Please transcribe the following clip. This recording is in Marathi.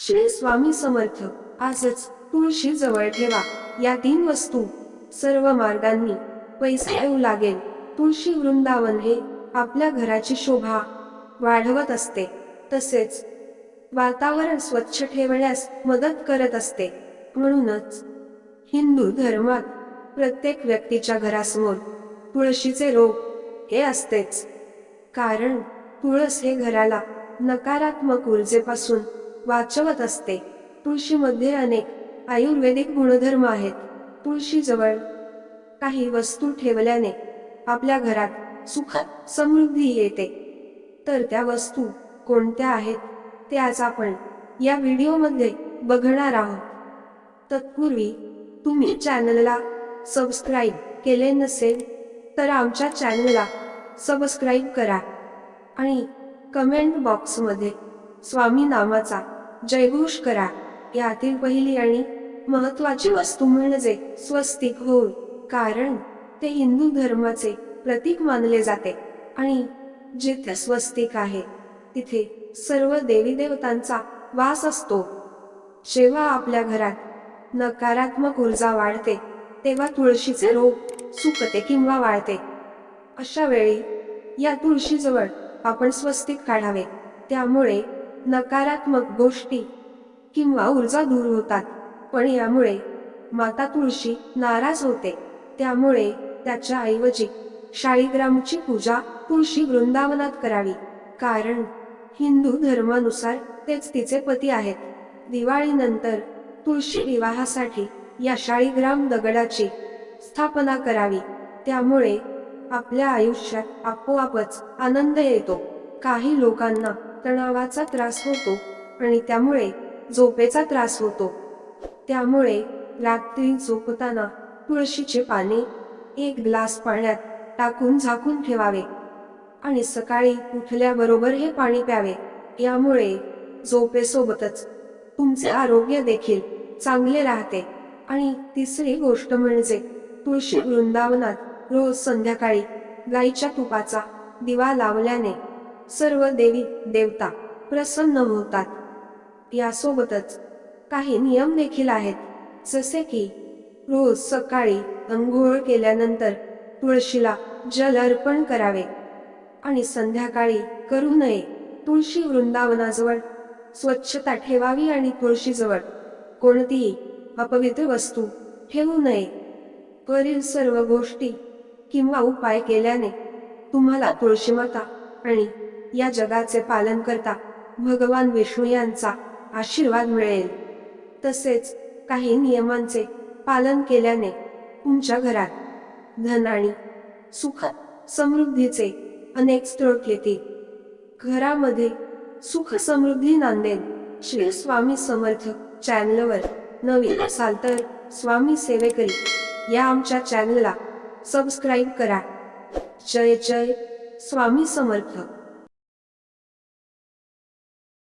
श्री स्वामी समर्थ आजच तुळशी जवळ ठेवा. या तीन वस्तू सर्व मार्गांनी पैसे येऊ लागेल. तुळशी वृंदावन हे आपल्या घराची शोभा वाढवत असते. तसेच वातावरण स्वच्छ ठेवण्यास मदत करत असते. म्हणूनच हिंदू धर्मात प्रत्येक व्यक्तीच्या घरासमोर तुळशीचे रोग हे असतेच. कारण तुळस हे घराला नकारात्मक ऊर्जेपासून वाचवत असते. तुळशीमध्ये अनेक आयुर्वेदिक गुणधर्म आहेत. तुळशीजवळ काही वस्तू ठेवल्याने आपल्या घरात सुख समृद्धी येते. तर त्या वस्तू कोणत्या आहेत? ते आज आपण या व्हिडिओमध्ये बघणार आहोत. तत्पूर्वी तुम्ही चॅनलला सबस्क्राईब केले नसेल तर आमच्या चॅनलला सबस्क्राईब करा. आणि कमेंट बॉक्समध्ये स्वामी नामाचा जयघोष करा. यातील पहिली आणि महत्वाची वस्तू म्हणजे स्वस्तिक होय कारण ते हिंदू धर्माचे प्रतीक मानले जाते. आणि जिथे स्वस्तिक आहे तिथे सर्व देवी देवतांचा वास असतो. जेव्हा आपल्या घरात नकारात्मक ऊर्जा वाढते तेव्हा तुळशीचे रोग सुकते किंवा वाळते अशा वेळी या तुळशीजवळ आपण स्वस्तिक काढावे. त्यामुळे नकारात्मक गोष्टी किंवा ऊर्जा दूर होतात. पण यामुळे माता तुळशी नाराज होते. त्यामुळे त्याच्या ऐवजी शाळीग्रामची पूजा तुळशी वृंदावनात करावी. कारण हिंदू धर्मानुसार तेच तिचे पती आहेत. दिवाळीनंतर तुळशी विवाहासाठी या शाळीग्राम दगडाची स्थापना करावी. त्यामुळे आपल्या आयुष्यात आपोआपच आनंद येतो. काही लोकांना तणावाचा त्रास होतो आणि त्यामुळे झोपेचा त्रास होतो. त्यामुळे रात्री झोपताना तुळशीचे पाने एक ग्लास पाण्यात टाकून झाकून ठेवावे आणि सकाळी उठल्याबरोबर हे पाणी प्यावे. यामुळे झोपेसोबतच तुमचे आरोग्य देखील चांगले राहते. आणि तिसरी गोष्ट म्हणजे तुळशी वृंदावनात रोज संध्याकाळी गाईच्या तुपाचा दिवा लावल्याने सर्व देवी देवता प्रसन्न होतात. यासोबतच काही नियम देखील आहेत. जसे की रोज सकाळी अंघोळ केल्यानंतर तुळशीला जल अर्पण करावे आणि संध्याकाळी करू नये. तुळशी वृंदावनाजवळ स्वच्छता ठेवावी आणि तुळशीजवळ कोणतीही अपवित्र वस्तू ठेवू नये. वरील सर्व गोष्टी किंवा उपाय केल्याने तुम्हाला तुळशीमाता आणि या जगाचे पालन करता भगवान विष्णू यांचा आशीर्वाद मिळेल. तसेच काही नियमांचे पालन केल्याने तुमच्या घरात धन आणि सुख समृद्धीचे अनेक स्त्रोत येतील. घरामध्ये सुख समृद्धी नांदेल श्री स्वामी समर्थ चॅनलवर नवीन असाल तर स्वामी सेवेकरी या आमच्या चॅनलला सबस्क्राईब करा. जय जय स्वामी समर्थ.